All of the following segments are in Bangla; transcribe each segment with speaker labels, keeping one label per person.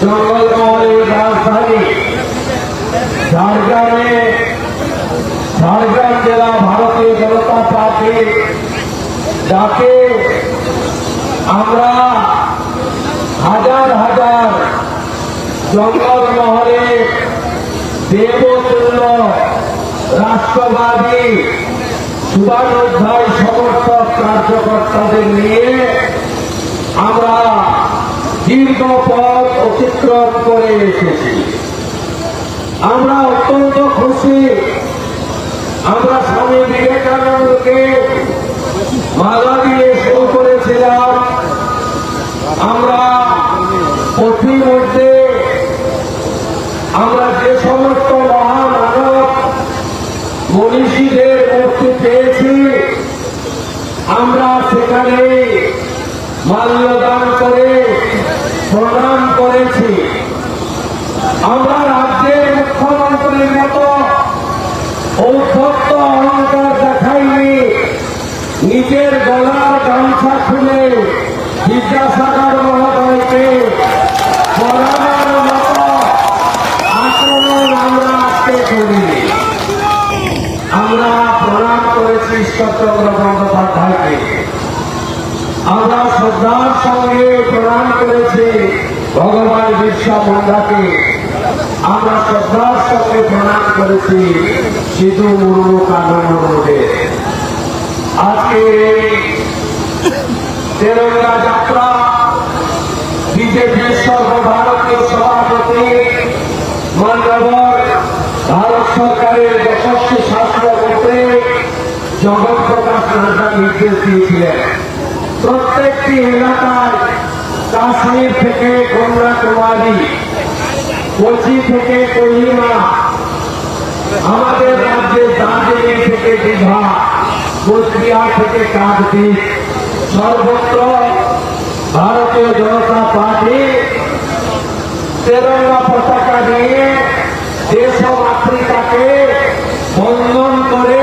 Speaker 1: জঙ্গলমহলের রাজধানী ঝাড়গ্রামে ঝাড়গ্রাম জেলা ভারতীয় জনতা পার্টি যাকে আমরা হাজার হাজার জঙ্গলমহলে দেবতুল্য রাষ্ট্রবাদী শুভানুধ্যায় সমর্থক কার্যকর্তাদের নিয়ে আমরা দীর্ঘ পথ অতিক্রম করে এসেছি। আমরা অত্যন্ত খুশি। আমরা স্বামী বিবেকানন্দকে মালা দিয়ে শুরু করেছিলাম। আমরা আমরা যে সমস্ত মহামানব মনীষীদের মূর্তি পেয়েছি আমরা সেখানে মাল্যদান করে প্রণাম করেছি আমরা রাজ্যের মুখ্যমন্ত্রীর মতো ঔদ্ধত্য অহংকার দেখাইনি নিজের গলার গামছা খুলে বিদ্যাসাগর মহোদয়কে পড়ানোর মতো আক্রমণ আমরা আজকে করিনি আমরা প্রণাম বন্দ্যোপাধ্যায়কে আমরা শ্রদ্ধার সঙ্গে প্রণাম করেছি ভগবান বিরসা মুন্ডাকে আমরা শ্রদ্ধার সঙ্গে প্রণাম করেছি সিধু সরকারের যশস্বী শাস্ত্রমন্ত্রী জগৎ প্রকাশ নাড্ডা নির্দেশ দিয়েছিলেন। প্রত্যেকটি এলাকায় কাশ্মীর থেকে কন্যাকুমারী কোচি থেকে কোহিমা, আমাদের রাজ্যে দার্জিলিং থেকে দীঘা, কোচবিহার থেকে কাকদ্বীপ সর্বত্র ভারতীয় জনতা পার্টি তেরঙ্গা পতাকা নিয়ে দেশ মাতৃকাকে বন্ধন করে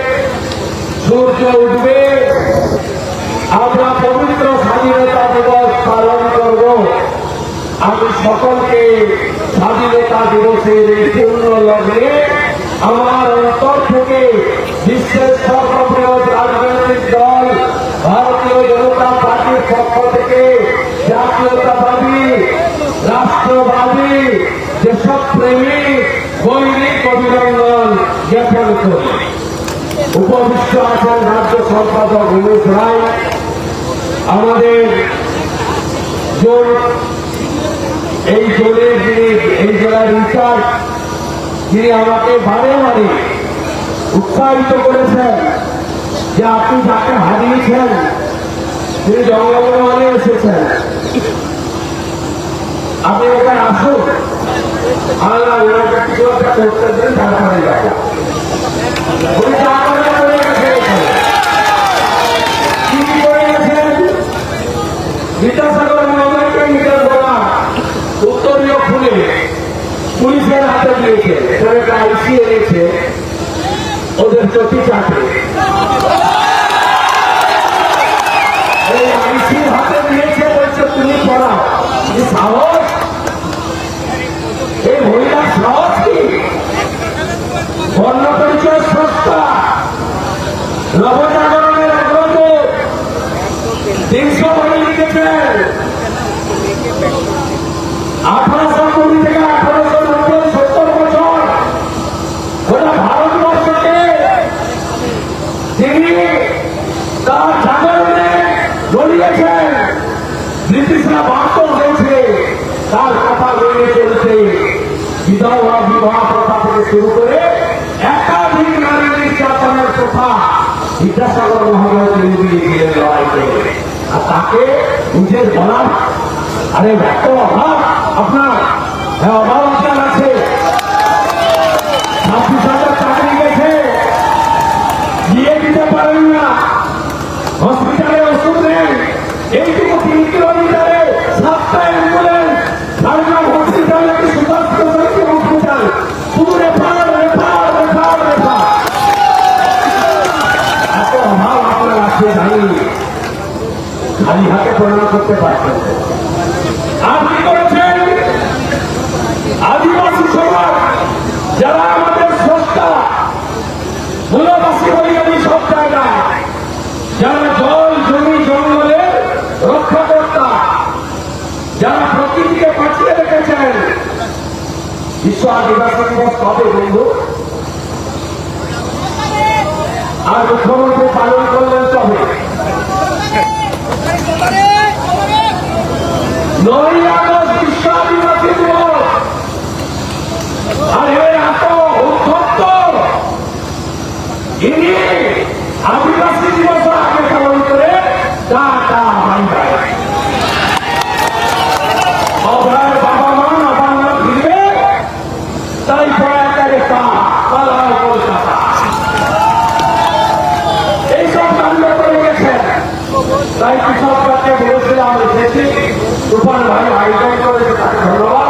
Speaker 1: সূর্য উঠবে। আমরা পবিত্র স্বাধীনতা দিবস পালন করব। আমি সকলকে স্বাধীনতা দিবসের এই পূর্ণ লগ্নে আমার অন্তর থেকে বিশ্বের সর্ববৃহৎ রাজনৈতিক দল, ভারতীয় জনতা পার্টির পক্ষ থেকে জাতীয়তাবাদী, রাষ্ট্রবাদী, দেশপ্রেমী গৈরিক অভিনন্দন জ্ঞাপন করি উপবিষ্ট আছেন রাজ্য সম্পাদক উমেশ রায়, আমাদের জোর এই জোরের যিনি, এই জেলার ইনচার্জ, যিনি আমাকে বারে বারে উৎসাহিত করেছেন যে আপনি যাকে হারিয়েছেন, তিনি জঙ্গলমহলে এসেছেন। আপনি ওখানে আসুন। কিছু করতে দিন তারপরে যাব। বিদ্যাসাগর মহোদয়কে নিজের বলা উত্তরীয় খুলে পুলিশের হাতে দিয়েছে সেটাকে আইসি এনেছে ওদের চটি চাটে শুরু করে একাধিক নারী নির্যাতনের প্রথা বিদ্যাসাগর মহারাজ তিনি গিয়ে লড়াই আর তাকে নিজের বলার, আরে এত অভাব আপনার হ্যাঁ অভাব আপনার আছে। দিয়ে দিতে পারেন না। হসপিটালে ওষুধ নেই এইটুকু তিন কিলোমিটারে সাতটা অ্যাম্বুলেন্স ঝাড়গ্রাম হসপিটাল একটি সুপার স্পেশালিটি হসপিটাল শুধু রেফার রেফার রেফার রেফার এত অভাব আপনার আছে জানি খালি হাতে পরিণত করতে পারছেন না। আর কি করেছেন আদিবাসী সমাজ, যারা আমাদের স্রষ্টা মূলবাসী আমি সব জায়গায় যারা জল, জমি, জঙ্গলে যারা প্রকৃতিকে বাঁচিয়ে রেখেছেন, বিশ্ব আদিবাসী দিবস কবে বন্ধু আর মুখ্যমন্ত্রী পালন করলেন তবে নয় আগস্ট বিশ্ব আদিবাসী দিবস আর এর এত উদ্ধত্ত ইনি আদিবাসী দিবস আগে পালন করে টাটা বাই বাই অভয়ের বাবা মা নবান্ন ফিরবে তাই পড়াকারে পা পালাও কলকাতা এইসব কাণ্ড করে গেছেন তাই কৃষক কাছে বলেছিলাম এসেছি তুফান ভাই হাইলাইট করেছে তাকে ধন্যবাদ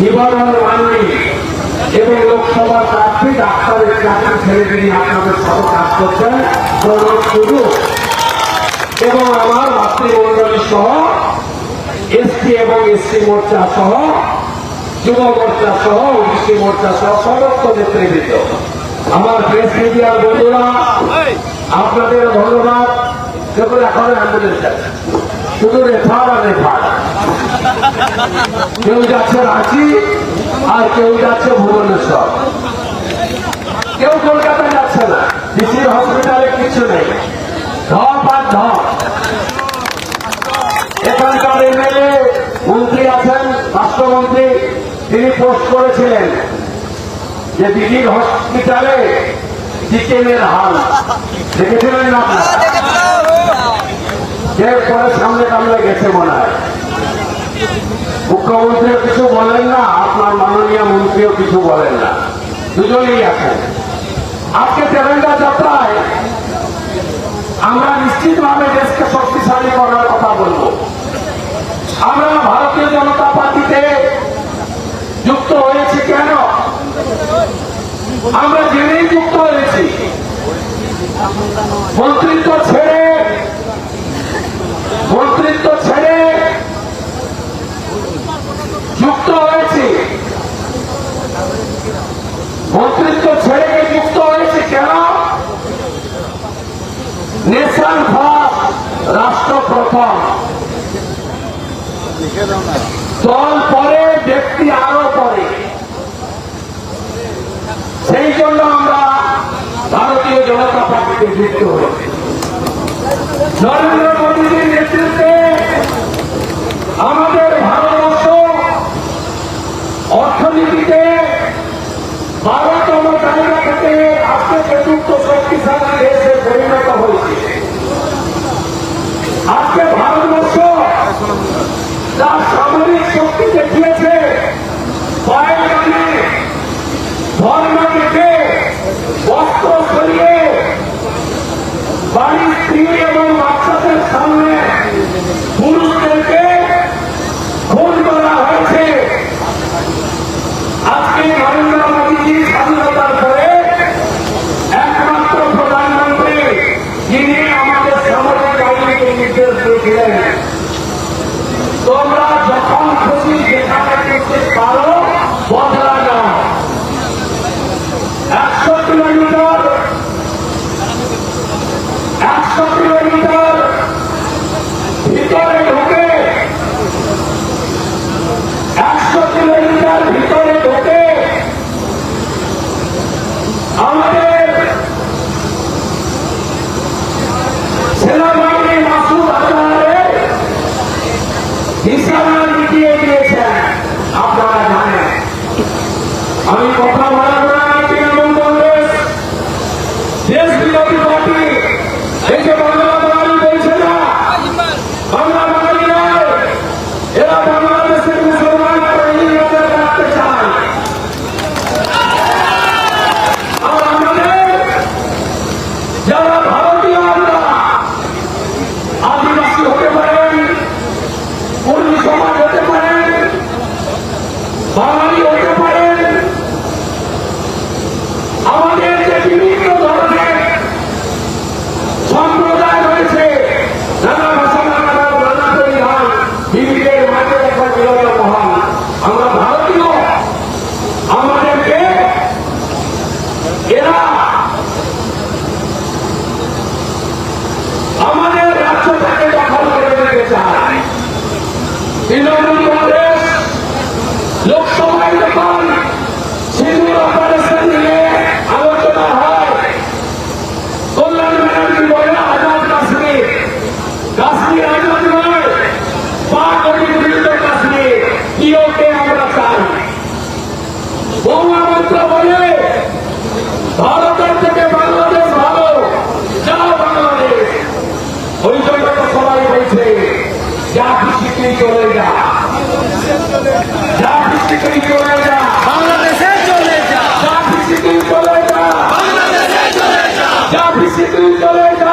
Speaker 1: নিবারণ মান্ডি এবং লোকসভা প্রার্থী ডাক্তারের চাকরি ছেড়ে তিনি আপনাদের সাথে কাজ করছেন। টুডু এবং আমার মাতৃমণ্ডলী সহ এসটি এবং এসসি মোর্চা সহ, যুব মোর্চা সহ, ওবিসি মোর্চা সহ, সমস্ত নেতৃবৃন্দ। আমার প্রেস মিডিয়ার বন্ধুরা, আপনাদের ধন্যবাদ। দেখুন এখন অ্যাম্বুলেন্স আছে শুধু রেফার আর রেফার কেউ যাচ্ছে রাঁচি আর কেউ যাচ্ছে ভুবনেশ্বর। কেউ কলকাতা যাচ্ছে না। ডিসির হসপিটালে কিছু নেই। ধপ আর ধপ। এখানকার এমএলএ মন্ত্রী আছেন, রাষ্ট্রমন্ত্রী, তিনি পোস্ট করেছিলেন যে দিদির হসপিটালে চিকেনের হাল। দেখেছিলেন না? যে পরে সামনে সামনে গেছে মনে হয় মুখ্যমন্ত্রীও কিছু বলেন না, আপনার মাননীয় মন্ত্রীও কিছু বলেন না। দুজনেই আছেন আজকে তেলেঙ্গা যাত্রায় আমরা নিশ্চিতভাবে দেশকে শক্তিশালী করার কথা বলব। আমরা ভারতীয় জনতা পার্টিতে যুক্ত হয়েছি কেন? আমরা জেনেই যুক্ত হয়েছি। মন্ত্রিত্ব ছেড়ে মন্ত্রিত্ব ছেড়ে যুক্ত হয়েছি। মন্ত্রিত্ব ছেড়ে যুক্ত হয়েছে কেন? নেশন ফার্স্ট রাষ্ট্র প্রথম। দল পরে, ব্যক্তি আরও পরে। সেই জন্য আমরা ভারতীয় জনতা পার্টিতে যুক্ত হয়েছি। নরেন্দ্র মোদীজির নেতৃত্বে আমাদের ভারতবর্ষ অর্থনীতিতে বারোতম তালিকা থেকে আজকে চতুর্থ শক্তিশালী দেশে পরিণত হয়েছে। চায় তৃণমূল চলে যা।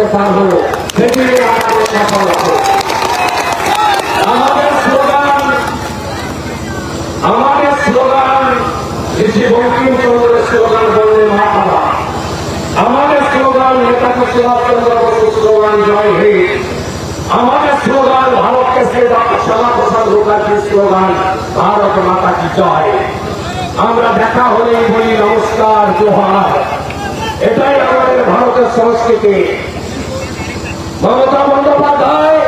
Speaker 1: করতে পারব। সেটি আমাদের সফলতা আমাদের স্লোগান আমাদের স্লোগান ঋষি বঙ্কিমচন্দ্রের স্লোগান বললে মাতাবা আমাদের স্লোগান নেতাজি সুভাষচন্দ্র বসুর স্লোগান জয় হে আমাদের স্লোগান ভারতকে সে শ্যামাপ্রসাদ মুখার্জির স্লোগান, ভারত মাতা কি জয়। আমরা দেখা হলেই বলি নমস্কার, জোহার। এটাই আমাদের ভারতের সংস্কৃতি। মমতা বন্দ্যোপাধ্যায়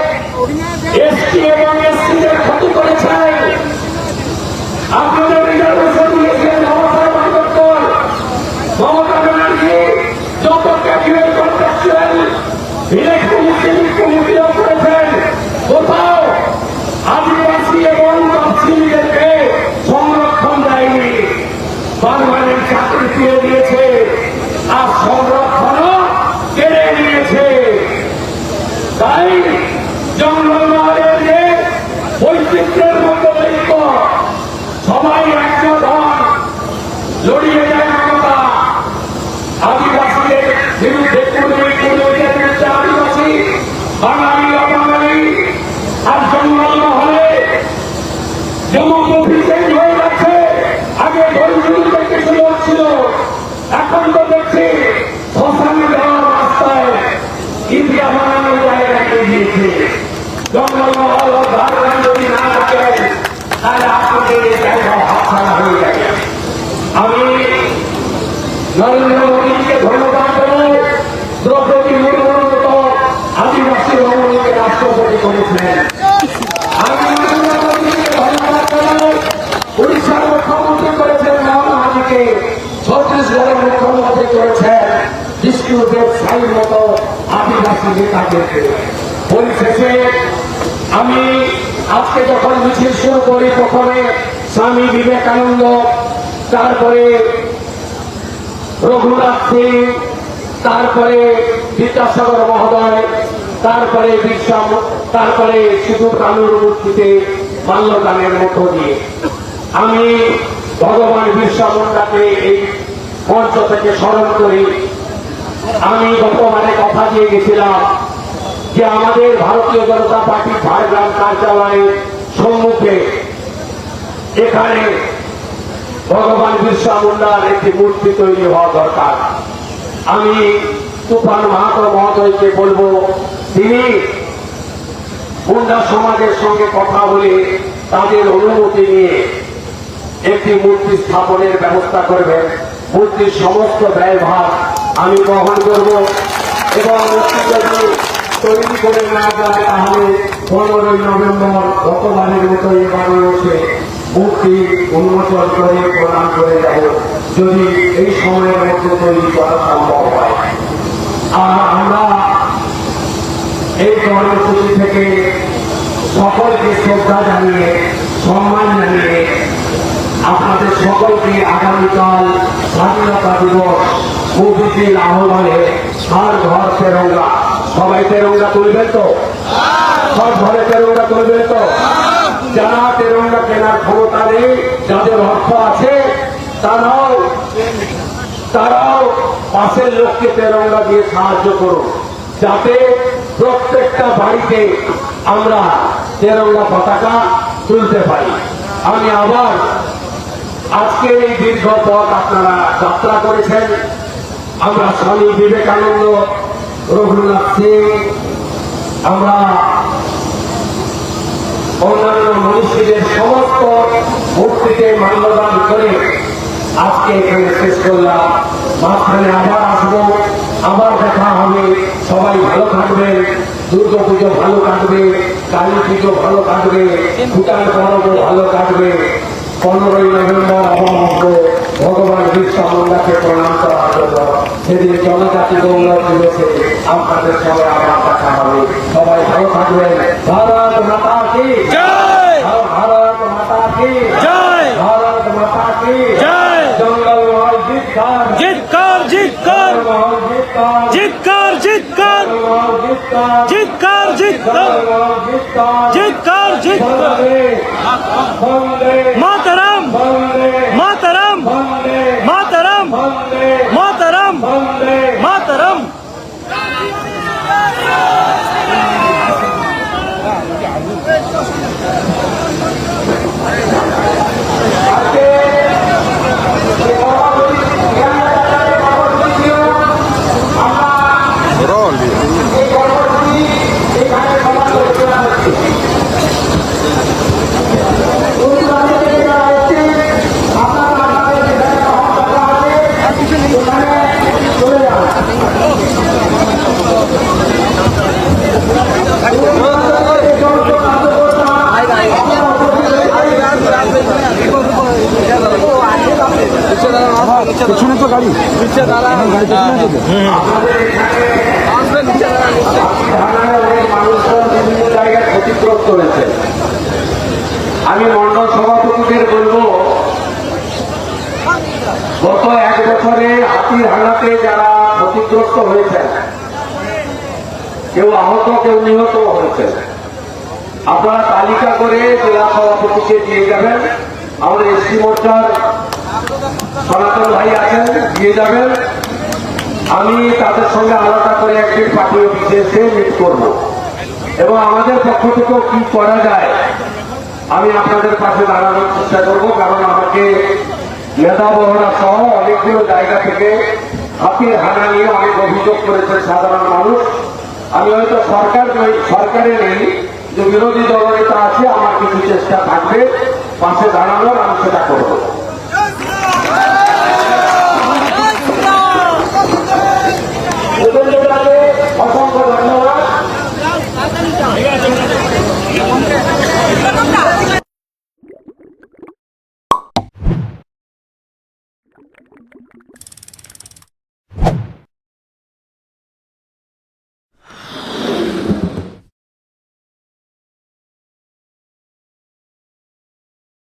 Speaker 1: এসটি এবং এসসিদের ক্ষতি মুখ্যমন্ত্রী করেছেন, বিষ্ণুদেব সাইর মতো আদিবাসী নেতাদেরকে পরিশেষে আমি আজকে যখন মিছিল শুরু করি, প্রথমে স্বামী বিবেকানন্দ, তারপরে রঘুনাথ সিং, তারপরে বিদ্যাসাগর মহোদয়, তারপরে বিশ্বা তারপরে শুধু কানুর মূর্তিতে মাল্যদানের মধ্য দিয়ে। আমি ভগবান বিরসা মুন্ডাকে এই মঞ্চ থেকে স্মরণ করি। আমি বর্তমানে কথা দিয়ে গেছিলাম যে আমাদের ভারতীয় জনতা পার্টি ঝাড়গ্রাম কার্যালয়ের সম্মুখে এখানে ভগবান বিরসা মুন্ডার একটি মূর্তি তৈরি হওয়া দরকার। আমি তুফান মাহাতো মহোদয়কে বলব, তিনি মুন্ডা সমাজের সঙ্গে কথা বলে তাদের অনুমতি নিয়ে একটি মূর্তি স্থাপনের ব্যবস্থা করবেন। মূর্তির সমস্ত ব্যয়ভার আমি বহন করব এবং যদি তৈরি করে না যায় তাহলে পনেরোই নভেম্বর গতবারের মতো এবারও এসে মূর্তি উন্মোচন করে প্রদান করে যাব। যদি এই সময়ের মধ্যে তৈরি করা সম্ভব হয়। আর আমরা এই কর্মসূচি থেকে সকলকে শ্রদ্ধা জানিয়ে, সম্মান জানিয়ে আপনাদের সকলকে আগামীকাল স্বাধীনতা দিবস মুভিটির আহ্বানে হার ঘর তেরঙ্গা। সবাই তেরঙ্গা তুলবেন তো? সব ঘরে তেরঙ্গা তুলবেন তো? যারা তেরঙ্গা কেনার ক্ষমতা নেই, যাদের অর্থ আছে তারাও তারাও পাশের লোককে তেরঙ্গা দিয়ে সাহায্য করুন। যাতে প্রত্যেকটা বাড়িতে আমরা তেরঙ্গা পতাকা তুলতে পারি। আমি আবার আজকের এই দীর্ঘ পথ আপনারা যাত্রা করেছেন। আমরা স্বামী বিবেকানন্দ, রঘুনাথ সিং, আমরা অন্যান্য মনীষীদের সমস্ত মূর্তিতে মাল্যদান করে আজকে এখানে শেষ করলাম। মাঝখানে আবার আসব, আবার দেখা হবে। সবাই ভালো থাকবেন দুর্গা পুজো ভালো কাটবে, কালী পুজো ভালো কাটবে, ভুটান পরব ভালো কাটবে। পনেরোই নভেম্বর আসব ভগবান বিরসা মুন্ডাকে প্রণাম করার জন্য সেদিন জনজাতি গৌরব দিবসে আপনাদের সবাই আবার দেখা হবে সবাই ভালো থাকবেন। ভারত মাতা কি? ভারত মাতা কি? ভারত মাতা কি? জঙ্গল মহল জিতকার।
Speaker 2: জিতকার জিতকার।
Speaker 1: মহল জিতকার।
Speaker 2: জিতকার জিতকার।
Speaker 1: মহল জিতকার।
Speaker 2: জিতকার। জিতকার
Speaker 1: মহল জিতকার
Speaker 2: জিতকার জিতকার
Speaker 1: বন্দে বন্দে
Speaker 2: মাতরম
Speaker 1: বন্দে
Speaker 2: মাতরম
Speaker 1: বন্দে
Speaker 2: মাতরম
Speaker 1: বন্দে
Speaker 2: মাতরম
Speaker 1: বন্দে
Speaker 2: মাতরম
Speaker 1: আজকে যে কর্মসূচি জ্ঞানদাতাদের কর্মসূচি ছিল, আমরা এই কর্মসূচি এখানে সমাপ্ত করতে যাচ্ছি। প্রতিবাদী থেকে যারা এসেছেন, আপনারা আপনাদের যেখানে গ্রহণ করতে হবে, সেখানে চলে যান। প্রতিবাদীদের যে সমস্ত কার্যকর্তা, আপনারা উপস্থিত হয়েছেন।
Speaker 3: পেছনে তো গাড়ি
Speaker 1: ক্ষতিগ্রস্ত হয়েছে আমি মন্ডল সভাপতিদের বলব, গত এক বছরে হাতির হানাতে যারা ক্ষতিগ্রস্ত হয়েছেন, কেউ আহত, কেউ নিহত হয়েছে আপনারা তালিকা করে জেলা সভাপতিকে দিয়ে যাবেন, আমাদের এসটি মোর্চার সনাতন ভাই আছেন, দিয়ে যাবেন। আমি তাদের সঙ্গে আলাদা করে একদিন পার্টি অফিসে এসে মিট করব। এবং আমাদের পক্ষ থেকেও কি করা যায়, আমি আপনাদের পাশে দাঁড়ানোর চেষ্টা করব, কারণ আমাকে নেতা বহরা সহ অনেকগুলো জায়গা থেকে হাতির হানা নিয়ে অনেক অভিযোগ করেছে সাধারণ মানুষ। আমি হয়তো সরকার সরকারে নেই, যে বিরোধী দলনেতা আছে, আমার কিছু চেষ্টা থাকবে, পাশে দাঁড়ানোর আমি সেটা করব।